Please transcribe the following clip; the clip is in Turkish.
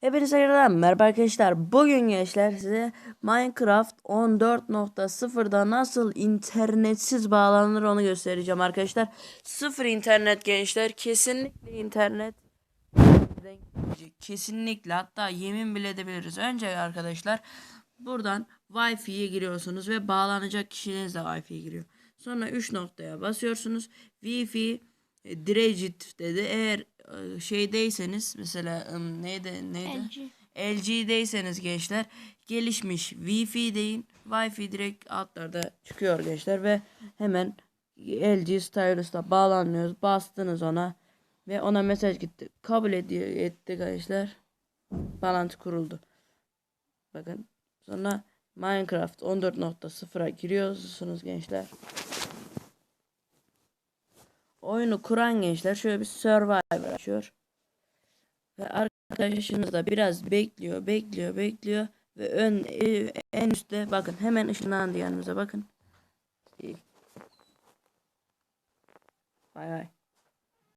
Hepinize tekrardan merhaba arkadaşlar. Bugün gençler size Minecraft 14.0'da nasıl internetsiz bağlanır onu göstereceğim arkadaşlar. Sıfır internet gençler. Kesinlikle internet. Kesinlikle hatta yemin bile edebiliriz. Önce arkadaşlar buradan Wi-Fi'ye giriyorsunuz ve bağlanacak kişiniz de Wi-Fi'ye giriyor. Sonra 3 noktaya basıyorsunuz. Wi-Fi e, Direct dedi. Eğer şeydeyseniz mesela neydi neydi? LG. LG'deyseniz gençler gelişmiş Wi-Fi deyin. Wi-Fi direkt altlarda çıkıyor gençler ve hemen LG Stylus'ta bağlanıyoruz. Bastınız ona ve ona mesaj gitti. Kabul ediyor etti gençler. Bağlantı kuruldu. Bakın sonra Minecraft 14.0'a giriyorsunuz gençler. Oyunu kuran gençler şöyle bir Survivor açıyor. Ve arkadaşınız da biraz bekliyor, bekliyor, bekliyor. Ve ön e, en üstte bakın hemen ışınlandı yanımıza bakın. Bay bay.